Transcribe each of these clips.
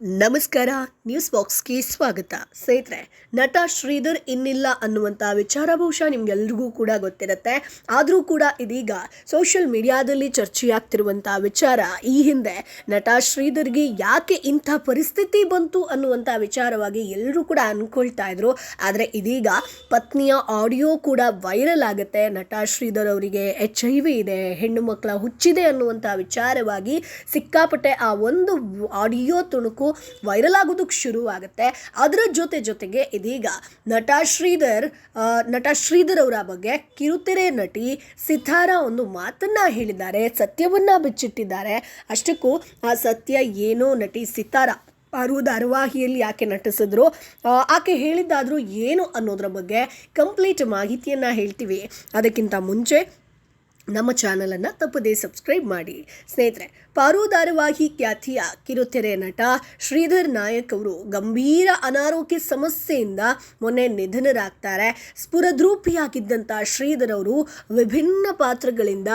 ನಮಸ್ಕಾರ ನ್ಯೂಸ್ ಬಾಕ್ಸ್ಗೆ ಸ್ವಾಗತ. ಸ್ನೇಹಿತರೆ, ನಟ ಶ್ರೀಧರ್ ಇನ್ನಿಲ್ಲ ಅನ್ನುವಂಥ ವಿಚಾರ ಬಹುಶಃ ನಿಮ್ಗೆಲ್ರಿಗೂ ಕೂಡ ಗೊತ್ತಿರುತ್ತೆ. ಆದರೂ ಕೂಡ ಇದೀಗ ಸೋಷಿಯಲ್ ಮೀಡಿಯಾದಲ್ಲಿ ಚರ್ಚೆಯಾಗ್ತಿರುವಂಥ ವಿಚಾರ ಈ ಹಿಂದೆ ನಟ ಶ್ರೀಧರ್ಗೆ ಯಾಕೆ ಇಂಥ ಪರಿಸ್ಥಿತಿ ಬಂತು ಅನ್ನುವಂಥ ವಿಚಾರವಾಗಿ ಎಲ್ಲರೂ ಕೂಡ ಅಂದ್ಕೊಳ್ತಾ ಇದ್ರು. ಆದರೆ ಇದೀಗ ಪತ್ನಿಯ ಆಡಿಯೋ ಕೂಡ ವೈರಲ್ ಆಗುತ್ತೆ. ನಟ ಶ್ರೀಧರ್ ಅವರಿಗೆ ಎಚ್ ಐ ವಿ ಇದೆ, ಹೆಣ್ಣು ಮಕ್ಕಳ ಹುಚ್ಚಿದೆ ಅನ್ನುವಂಥ ವಿಚಾರವಾಗಿ ಸಿಕ್ಕಾಪಟ್ಟೆ ಆ ಒಂದು ಆಡಿಯೋ ತುಣುಕು ವೈರಲ್ ಆಗೋದಕ್ಕೆ ಶುರುವಾಗುತ್ತೆ. ಅದರ ಜೊತೆ ಜೊತೆಗೆ ಇದೀಗ ನಟ ಶ್ರೀಧರ್ ನಟ ಶ್ರೀಧರ್ ಅವರ ಬಗ್ಗೆ ಕಿರುತೆರೆ ನಟಿ ಸಿತಾರ ಒಂದು ಮಾತನ್ನು ಹೇಳಿದ್ದಾರೆ, ಸತ್ಯವನ್ನು ಬಿಚ್ಚಿಟ್ಟಿದ್ದಾರೆ. ಅಷ್ಟಕ್ಕೂ ಆ ಸತ್ಯ ಏನೋ ನಟಿ ಸಿತಾರ ಅವರು ಧಾರಾವಾಹಿಯಲ್ಲಿ ಯಾಕೆ ನಟಿಸಿದ್ರು ಆಕೆ ಹೇಳಿದ್ದಾದರೂ ಏನು ಅನ್ನೋದ್ರ ಬಗ್ಗೆ ಕಂಪ್ಲೀಟ್ ಮಾಹಿತಿಯನ್ನು ಹೇಳ್ತೀವಿ. ಅದಕ್ಕಿಂತ ಮುಂಚೆ ನಮ್ಮ ಚಾನಲನ್ನು ತಪ್ಪದೇ ಸಬ್ಸ್ಕ್ರೈಬ್ ಮಾಡಿ. ಸ್ನೇಹಿತರೆ ಪಾರು ಧಾರಾವಾಹಿ ಖ್ಯಾತಿಯ ಕಿರುತೆರೆ ನಟ ಶ್ರೀಧರ್ ನಾಯಕ್ ಅವರು ಗಂಭೀರ ಅನಾರೋಗ್ಯ ಸಮಸ್ಯೆಯಿಂದ ಮೊನ್ನೆ ನಿಧನರಾಗ್ತಾರೆ. ಸ್ಫುರದ್ರೂಪಿಯಾಗಿದ್ದಂಥ ಶ್ರೀಧರ್ ಅವರು ವಿಭಿನ್ನ ಪಾತ್ರಗಳಿಂದ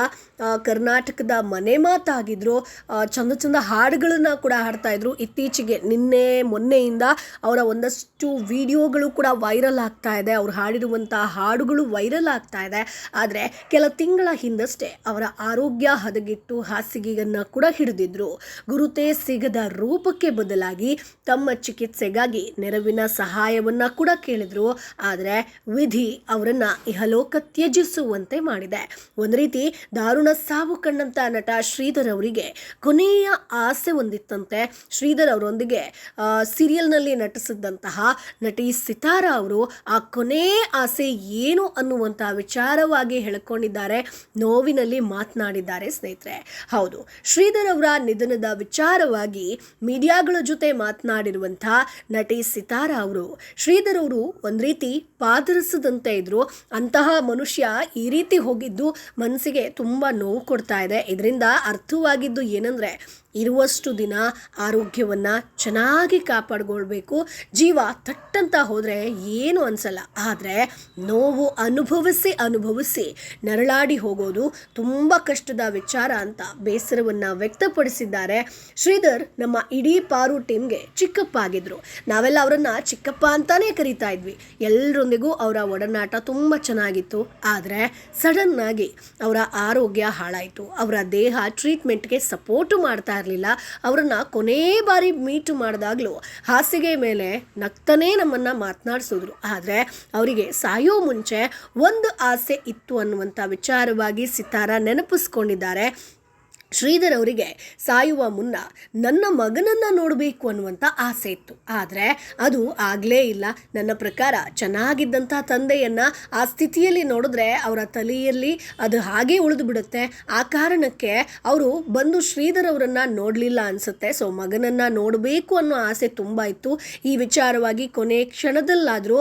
ಕರ್ನಾಟಕದ ಮನೆ ಮಾತಾಗಿದ್ರು ಆ, ಚಂದ ಚಂದ ಹಾಡುಗಳನ್ನು ಕೂಡ ಹಾಡ್ತಾ ಇದ್ರು ಇತ್ತೀಚೆಗೆ ನಿನ್ನೆ ಮೊನ್ನೆಯಿಂದ ಅವರ ಒಂದಷ್ಟು ವಿಡಿಯೋಗಳು ಕೂಡ ವೈರಲ್ ಆಗ್ತಾ ಇದೆ ಅವ್ರು ಹಾಡಿರುವಂಥ ಹಾಡುಗಳು ವೈರಲ್ ಆಗ್ತಾ ಇದೆ ಆದರೆ ಕೆಲ ತಿಂಗಳ ಹಿಂದಷ್ಟೇ ಅವರ ಆರೋಗ್ಯ ಹದಗೆಟ್ಟು ಹಾಸಿಗೆಯನ್ನು ಕೂಡ ಹಿಡಿದಿದ್ರು. ಗುರುತೇ ಸಿಗದ ರೂಪಕ್ಕೆ ಬದಲಾಗಿ ತಮ್ಮ ಚಿಕಿತ್ಸೆಗಾಗಿ ನೆರವಿನ ಸಹಾಯವನ್ನ ಕೂಡ ಕೇಳಿದ್ರು. ಆದರೆ ವಿಧಿ ಅವರನ್ನ ಇಹಲೋಕ ತ್ಯಜಿಸುವಂತೆ ಮಾಡಿದೆ. ಒಂದು ರೀತಿ ದಾರುಣ ಸಾವು ಕಂಡಂತ ನಟ ಶ್ರೀಧರ್ ಅವರಿಗೆ ಕೊನೆಯ ಆಸೆ ಹೊಂದಿತ್ತಂತೆ. ಶ್ರೀಧರ್ ಅವರೊಂದಿಗೆ ಸೀರಿಯಲ್ನಲ್ಲಿ ನಟಿಸಿದಂತಹ ನಟಿ ಸಿತಾರಾ ಅವರು ಆ ಕೊನೆ ಆಸೆ ಏನು ಅನ್ನುವಂತಹ ವಿಚಾರವಾಗಿ ಹೇಳ್ಕೊಂಡಿದ್ದಾರೆ. ನೋವಿನಲ್ಲಿ ಮಾತನಾಡಿದ್ದಾರೆ ಸ್ನೇಹಿತರೆ. ಹೌದು, ಶ್ರೀಧರ್ ಅವರ ನಿಧನದ ವಿಚಾರವಾಗಿ ಮೀಡಿಯಾಗಳ ಜೊತೆ ಮಾತನಾಡಿರುವಂಥ ನಟಿ ಸಿತಾರಾ ಅವರು. ಶ್ರೀಧರ್ ಅವರು ಒಂದು ರೀತಿ ಪಾದರಸದಂತೆ ಇದ್ರು. ಅಂತಹ ಮನುಷ್ಯ ಈ ರೀತಿ ಹೋಗಿದ್ದು ಮನಸ್ಸಿಗೆ ತುಂಬ ನೋವು ಕೊಡ್ತಾ ಇದೆ. ಇದರಿಂದ ಅರ್ಥವಾಗಿದ್ದು ಏನಂದರೆ ಇರುವಷ್ಟು ದಿನ ಆರೋಗ್ಯವನ್ನು ಚೆನ್ನಾಗಿ ಕಾಪಾಡ್ಕೊಳ್ಬೇಕು. ಜೀವ ತಟ್ಟಂತ ಹೋದರೆ ಏನು ಅನ್ಸಲ್ಲ. ಆದರೆ ನೋವು ಅನುಭವಿಸಿ ಅನುಭವಿಸಿ ನರಳಾಡಿ ಹೋಗೋದು ತುಂಬ ಕಷ್ಟದ ವಿಚಾರ ಅಂತ ಬೇಸರವನ್ನು ವ್ಯಕ್ತಪಡಿಸಿದ್ದಾರೆ. ಶ್ರೀಧರ್ ನಮ್ಮ ಇಡೀ ಪಾರು ಟೀಮ್ಗೆ ಚಿಕ್ಕಪ್ಪ ಆಗಿದ್ರು ನಾವೆಲ್ಲ ಅವರನ್ನು ಚಿಕ್ಕಪ್ಪ ಅಂತಾನೇ ಕರಿತಾ ಇದ್ವಿ. ಎಲ್ಲರೊಂದಿಗೂ ಅವರ ಒಡನಾಟ ತುಂಬ ಚೆನ್ನಾಗಿತ್ತು. ಆದರೆ ಸಡನ್ನಾಗಿ ಅವರ ಆರೋಗ್ಯ ಹಾಳಾಯಿತು. ಅವರ ದೇಹ ಟ್ರೀಟ್ಮೆಂಟ್ಗೆ ಸಪೋರ್ಟು ಮಾಡ್ತಾ ಇರಲಿಲ್ಲ. ಅವರನ್ನು ಕೊನೇ ಬಾರಿ ಮೀಟ್ ಮಾಡಿದಾಗಲೂ ಹಾಸಿಗೆ ಮೇಲೆ ನಗ್ತಾನೇ ನಮ್ಮನ್ನು ಮಾತನಾಡಿಸಿದ್ರು. ಆದರೆ ಅವರಿಗೆ ಸಾಯೋ ಮುಂಚೆ ಒಂದು ಆಸೆ ಇತ್ತು ಅನ್ನುವಂಥ ವಿಚಾರವಾಗಿ ಸಿತಾರ ನೆನಪಿಸ್ಕೊಂಡಿದ್ದಾರೆ. ಶ್ರೀಧರ್ ಅವರಿಗೆ ಸಾಯುವ ಮುನ್ನ ನನ್ನ ಮಗನನ್ನು ನೋಡಬೇಕು ಅನ್ನುವಂಥ ಆಸೆ ಇತ್ತು. ಆದರೆ ಅದು ಆಗಲೇ ಇಲ್ಲ. ನನ್ನ ಪ್ರಕಾರ ಚೆನ್ನಾಗಿದ್ದಂಥ ತಂದೆಯನ್ನು ಆ ಸ್ಥಿತಿಯಲ್ಲಿ ನೋಡಿದ್ರೆ ಅವರ ತಲೆಯಲ್ಲಿ ಅದು ಹಾಗೇ ಉಳಿದು ಬಿಡುತ್ತೆ. ಆ ಕಾರಣಕ್ಕೆ ಅವರು ಬಂದು ಶ್ರೀಧರ್ ಅವರನ್ನು ನೋಡಲಿಲ್ಲ ಅನಿಸುತ್ತೆ. ಸೊ ಮಗನನ್ನು ನೋಡಬೇಕು ಅನ್ನೋ ಆಸೆ ತುಂಬ ಇತ್ತು. ಈ ವಿಚಾರವಾಗಿ ಕೊನೆ ಕ್ಷಣದಲ್ಲಾದರೂ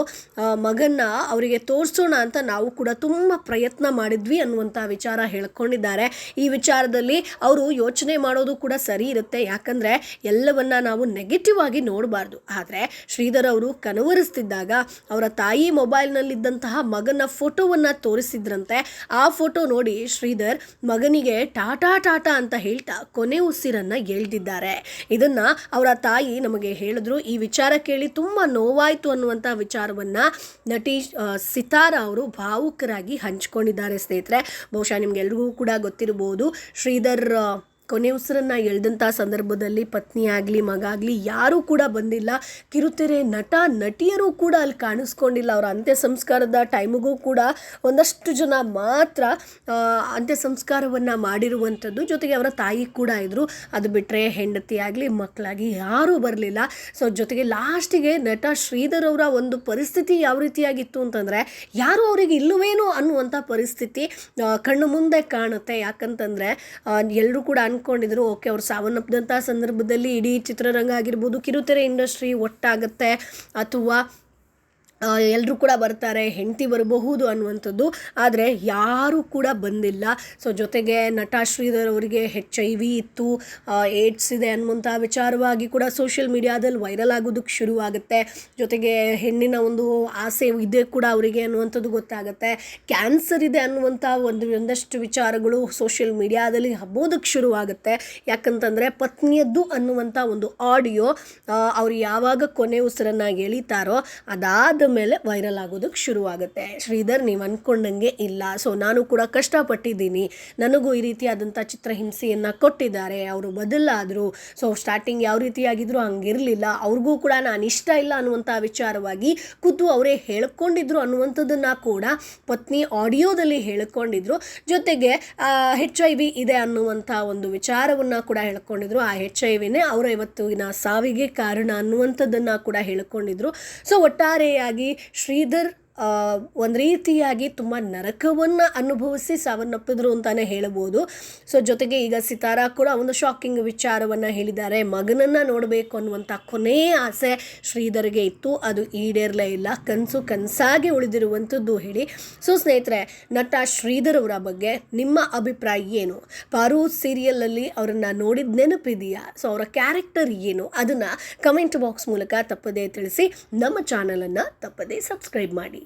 ಮಗನ್ನ ಅವರಿಗೆ ತೋರಿಸೋಣ ಅಂತ ನಾವು ಕೂಡ ತುಂಬ ಪ್ರಯತ್ನ ಮಾಡಿದ್ವಿ ಅನ್ನುವಂಥ ವಿಚಾರ ಹೇಳ್ಕೊಂಡಿದ್ದಾರೆ. ಈ ವಿಚಾರದಲ್ಲಿ ಅವರು ಯೋಚನೆ ಮಾಡೋದು ಕೂಡ ಸರಿ ಇರುತ್ತೆ. ಯಾಕಂದರೆ ಎಲ್ಲವನ್ನ ನಾವು ನೆಗೆಟಿವ್ ಆಗಿ ನೋಡಬಾರ್ದು. ಆದರೆ ಶ್ರೀಧರ್ ಅವರು ಕನವರಿಸ್ತಿದ್ದಾಗ ಅವರ ತಾಯಿ ಮೊಬೈಲ್ನಲ್ಲಿದ್ದಂತಹ ಮಗನ ಫೋಟೋವನ್ನು ತೋರಿಸಿದ್ರಂತೆ. ಆ ಫೋಟೋ ನೋಡಿ ಶ್ರೀಧರ್ ಮಗನಿಗೆ ಟಾಟಾ ಟಾಟಾ ಅಂತ ಹೇಳ್ತಾ ಕೊನೆ ಉಸಿರನ್ನು ಎಳ್ದಿದ್ದಾರೆ. ಇದನ್ನು ಅವರ ತಾಯಿ ನಮಗೆ ಹೇಳಿದ್ರು. ಈ ವಿಚಾರ ಕೇಳಿ ತುಂಬ ನೋವಾಯಿತು ಅನ್ನುವಂಥ ವಿಚಾರವನ್ನು ನಟಿ ಸಿತಾರ ಅವರು ಭಾವುಕರಾಗಿ ಹಂಚ್ಕೊಂಡಿದ್ದಾರೆ ಸ್ನೇಹಿತರೆ. ಬಹುಶಃ ನಿಮಗೆಲ್ರಿಗೂ ಕೂಡ ಗೊತ್ತಿರಬಹುದು ಶ್ರೀಧರ್ ಆ, ಕೊನೆ ಉಸಿರನ್ನು ಎಳೆದಂಥ ಸಂದರ್ಭದಲ್ಲಿ ಪತ್ನಿ ಆಗಲಿ, ಮಗ ಆಗಲಿ ಯಾರೂ ಕೂಡ ಬಂದಿಲ್ಲ. ಕಿರುತೆರೆ ನಟ, ನಟಿಯರು ಕೂಡ ಅಲ್ಲಿ ಕಾಣಿಸ್ಕೊಂಡಿಲ್ಲ. ಅವರ ಅಂತ್ಯ ಸಂಸ್ಕಾರದ ಟೈಮಿಗೂ ಕೂಡ ಒಂದಷ್ಟು ಜನ ಮಾತ್ರ ಅಂತ್ಯ ಸಂಸ್ಕಾರವನ್ನು ಮಾಡಿರುವಂಥದ್ದು. ಜೊತೆಗೆ ಅವರ ತಾಯಿ ಕೂಡ ಇದ್ದರು ಅದು ಬಿಟ್ಟರೆ ಹೆಂಡತಿ ಆಗಲಿ ಮಕ್ಕಳಾಗಿ ಯಾರೂ ಬರಲಿಲ್ಲ. ಸೊ ಜೊತೆಗೆ ಲಾಸ್ಟಿಗೆ ನಟ ಶ್ರೀಧರ್ ಅವರ ಒಂದು ಪರಿಸ್ಥಿತಿ ಯಾವ ರೀತಿಯಾಗಿತ್ತು ಅಂತಂದರೆ, ಯಾರು ಅವರಿಗೆ ಇಲ್ಲವೇನೋ ಅನ್ನುವಂಥ ಪರಿಸ್ಥಿತಿ ಕಣ್ಣು ಮುಂದೆ ಕಾಣುತ್ತೆ. ಯಾಕಂತಂದರೆ ಎಲ್ಲರೂ ಕೂಡ ಅಂದ್ಕೊಂಡಿದ್ರು. ಓಕೆ ಅವ್ರು ಸಾವನ್ನಪ್ಪಿದಂಥ ಸಂದರ್ಭದಲ್ಲಿ ಇಡೀ ಚಿತ್ರರಂಗ ಆಗಿರ್ಬೋದು ಕಿರುತೆರೆ ಇಂಡಸ್ಟ್ರಿ ಒಟ್ಟಾಗುತ್ತೆ ಅಥವಾ ಎಲ್ಲರೂ ಕೂಡ ಬರ್ತಾರೆ, ಹೆಂಡತಿ ಬರಬಹುದು ಅನ್ನುವಂಥದ್ದು. ಆದರೆ ಯಾರೂ ಕೂಡ ಬಂದಿಲ್ಲ. ಸೊ ಜೊತೆಗೆ ನಟ ಶ್ರೀಧರ್ ಅವರಿಗೆ ಹೆಚ್ ಐ ವಿ ಇತ್ತು. ಏಡ್ಸ್ ಇದೆ ಅನ್ನುವಂಥ ವಿಚಾರವಾಗಿ ಕೂಡ ಸೋಷಿಯಲ್ ಮೀಡಿಯಾದಲ್ಲಿ ವೈರಲ್ ಆಗೋದಕ್ಕೆ ಶುರುವಾಗುತ್ತೆ. ಜೊತೆಗೆ ಹೆಣ್ಣಿನ ಒಂದು ಆಸೆ ಇದೆ ಕೂಡ ಅವರಿಗೆ ಅನ್ನುವಂಥದ್ದು ಗೊತ್ತಾಗುತ್ತೆ. ಕ್ಯಾನ್ಸರ್ ಇದೆ ಅನ್ನುವಂಥ ಒಂದು, ಒಂದಷ್ಟು ವಿಚಾರಗಳು ಸೋಷಿಯಲ್ ಮೀಡಿಯಾದಲ್ಲಿ ಹಬ್ಬೋದಕ್ಕೆ ಶುರುವಾಗುತ್ತೆ. ಯಾಕಂತಂದರೆ ಪತ್ನಿಯದ್ದು ಅನ್ನುವಂಥ ಒಂದು ಆಡಿಯೋ ಅವ್ರು ಯಾವಾಗ ಕೊನೆ ಉಸಿರನ್ನು ಎಳಿತಾರೋ ಅದಾದ ಮೇಲೆ ವೈರಲ್ ಆಗೋದಕ್ಕೆ ಶುರುವಾಗುತ್ತೆ. ಶ್ರೀಧರ್ ನೀವು ಅಂದ್ಕೊಂಡಂಗೆ ಇಲ್ಲ. ಸೊ ನಾನು ಕೂಡ ಕಷ್ಟಪಟ್ಟಿದ್ದೀನಿ. ನನಗೂ ಈ ರೀತಿಯಾದಂಥ ಚಿತ್ರಹಿಂಸೆಯನ್ನು ಕೊಟ್ಟಿದ್ದಾರೆ. ಅವರು ಬದಲಾದರು. ಸೊ ಸ್ಟಾರ್ಟಿಂಗ್ ಯಾವ ರೀತಿಯಾಗಿದ್ರು ಹಂಗಿರಲಿಲ್ಲ. ಅವ್ರಿಗೂ ಕೂಡ ನಾನು ಇಷ್ಟ ಇಲ್ಲ ಅನ್ನುವಂಥ ವಿಚಾರವಾಗಿ ಖುದ್ದು ಅವರೇ ಹೇಳ್ಕೊಂಡಿದ್ರು ಅನ್ನುವಂಥದ್ದನ್ನು ಕೂಡ ಪತ್ನಿ ಆಡಿಯೋದಲ್ಲಿ ಹೇಳ್ಕೊಂಡಿದ್ರು. ಜೊತೆಗೆ ಹೆಚ್ ಐ ವಿ ಇದೆ ಅನ್ನುವಂಥ ಒಂದು ವಿಚಾರವನ್ನು ಕೂಡ ಹೇಳ್ಕೊಂಡಿದ್ರು. ಆ ಹೆಚ್ ಐ ವಿನೇ ಅವರ ಇವತ್ತಿನ ಸಾವಿಗೆ ಕಾರಣ ಅನ್ನುವಂಥದ್ದನ್ನು ಕೂಡ ಹೇಳ್ಕೊಂಡಿದ್ರು. ಸೊ ಒಟ್ಟಾರೆಯಾಗಿ ಶ್ರೀಧರ್ ಒಂದು ರೀತಿಯಾಗಿ ತುಂಬ ನರಕವನ್ನು ಅನುಭವಿಸಿ ಸಾವನ್ನಪ್ಪಿದ್ರು ಅಂತಲೇ ಹೇಳ್ಬೋದು. ಸೊ ಜೊತೆಗೆ ಈಗ ಸಿತಾರಾ ಕೂಡ ಒಂದು ಶಾಕಿಂಗ್ ವಿಚಾರವನ್ನು ಹೇಳಿದ್ದಾರೆ. ಮಗನನ್ನು ನೋಡಬೇಕು ಅನ್ನುವಂಥ ಕೊನೆಯ ಆಸೆ ಶ್ರೀಧರ್ಗೆ ಇತ್ತು. ಅದು ಈಡೇರಲೇ ಇಲ್ಲ. ಕನಸು ಕನಸಾಗಿ ಉಳಿದಿರುವಂಥದ್ದು ಹೇಳಿ. ಸೊ ಸ್ನೇಹಿತರೆ, ನಟ ಶ್ರೀಧರ್ ಅವರ ಬಗ್ಗೆ ನಿಮ್ಮ ಅಭಿಪ್ರಾಯ ಏನು? ಪಾರು ಸೀರಿಯಲಲ್ಲಿ ಅವರನ್ನು ನೋಡಿದ ನೆನಪಿದೆಯಾ? ಸೊ ಅವರ ಕ್ಯಾರೆಕ್ಟರ್ ಏನು? ಅದನ್ನು ಕಮೆಂಟ್ ಬಾಕ್ಸ್ ಮೂಲಕ ತಪ್ಪದೇ ತಿಳಿಸಿ. ನಮ್ಮ ಚಾನಲನ್ನು ತಪ್ಪದೇ ಸಬ್ಸ್ಕ್ರೈಬ್ ಮಾಡಿ.